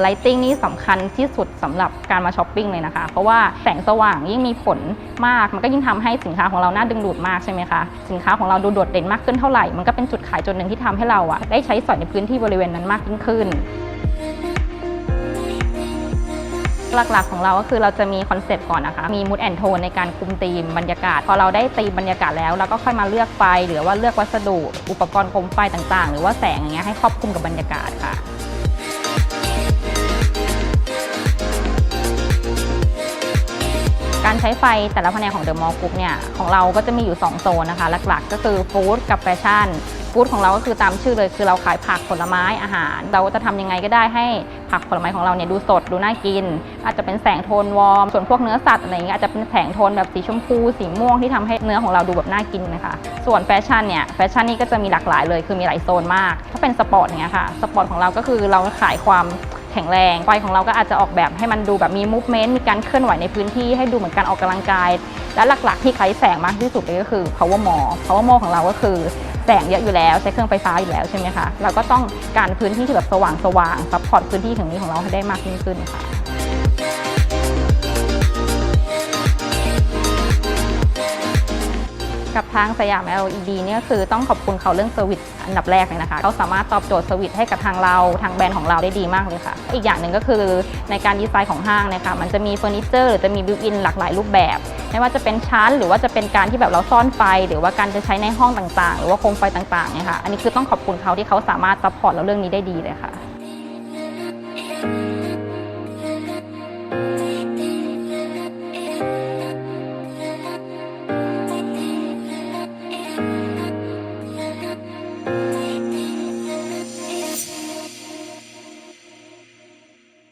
ไลติงนี่สำคัญที่สุดสำหรับการมาช้อปปิ้งเลยนะคะ เพราะว่าแสงสว่างยิ่งมีผลมาก มันก็ยิ่งทำให้สินค้าของเราน่าดึงดูดมากใช่ไหมคะ สินค้าของเราดูโดดเด่นมากขึ้นเท่าไหร่ มันก็เป็นจุดขายจุดหนึ่งที่ทำให้เราอะได้ใช้สอยในพื้นที่บริเวณนั้นมากยิ่งขึ้นหลักๆ ของเราก็คือเราจะมีคอนเซ็ปต์ก่อนนะคะ มีมูดแอนโทนในการคุมธีมบรรยากาศ พอเราได้ธีมบรรยากาศแล้ว เราก็ค่อยมาเลือกไฟ หรือว่าเลือกวัสดุ อุปกรณ์โคมไฟต่างๆ หรือว่าแสงอย่างเงี้ยให้ครอบคลุมกับบรรยากาศค่ะ การใช้ไฟแต่ละแผนกของเดอะมอลล์กรุ๊ปเนี่ยของเราก็จะมีอยู่ 2 โซนนะคะ หลักๆ ก็คือฟู้ดกับแฟชั่นฟู้ดของเราก็คือตามชื่อเลยคือเราขายผักผลไม้อาหาร เราจะทำยังไงก็ได้ให้ผักผลไม้ของเราเนี่ยดูสดดูน่ากิน อาจจะเป็นแสงโทนวอร์มส่วนพวกเนื้อสัตว์อะไรอย่างเงี้ยอาจจะเป็นแสงโทนแบบสีชมพูสีม่วงที่ทำให้เนื้อของเราดูแบบน่ากินนะคะส่วนแฟชั่นเนี่ยแฟชั่นนี่ก็จะมีหลากหลายเลยคือมีหลายโซนมาก ถ้าเป็นสปอร์ตเงี้ยค่ะสปอร์ตของเราก็คือเราขายความ แข็งแรงไฟของเราก็อาจจะออกแบบให้มันดูแบบมีมูฟเมนต์มีการเคลื่อนไหวในพื้นที่ให้ดูเหมือนการออกกำลังกาย และหลักๆ ที่ใช้แสงมากที่สุดเลยก็คือ power m o r e power m o r e ของเราก็คือแสงเยอะอยู่แล้วใช้เครื่องไฟฟ้าอยู่แล้วใช่ไหมคะเราก็ต้องการพื้นที่ที่แบบสว่างสว่างซัพพอร์ตพื้นที่ถึงนี้ของเราให้ได้มากยิ่งขึ้นค่ะ กับทางสยาม LED เนี่ยคือต้องขอบคุณเขาเรื่องเซอร์วิสอันดับแรกเลยนะคะเขาสามารถตอบโจทย์เซอร์วิสให้กับทางเราทางแบรนด์ของเราได้ดีมากเลยค่ะ อีกอย่างหนึ่งก็คือในการดีไซน์ของห้างเนี่ยค่ะมันจะมีเฟอร์นิเจอร์หรือจะมีบิวอินหลากหลายรูปแบบ ไม่ว่าจะเป็นชั้น หรือว่าจะเป็นการที่แบบเราซ่อนไฟ หรือว่าการจะใช้ในห้องต่างๆ หรือว่าโคมไฟต่างๆเนี่ยค่ะอันนี้คือต้องขอบคุณเขาที่เขาสามารถซัพพอร์ตเราเรื่องนี้ได้ดีเลยค่ะ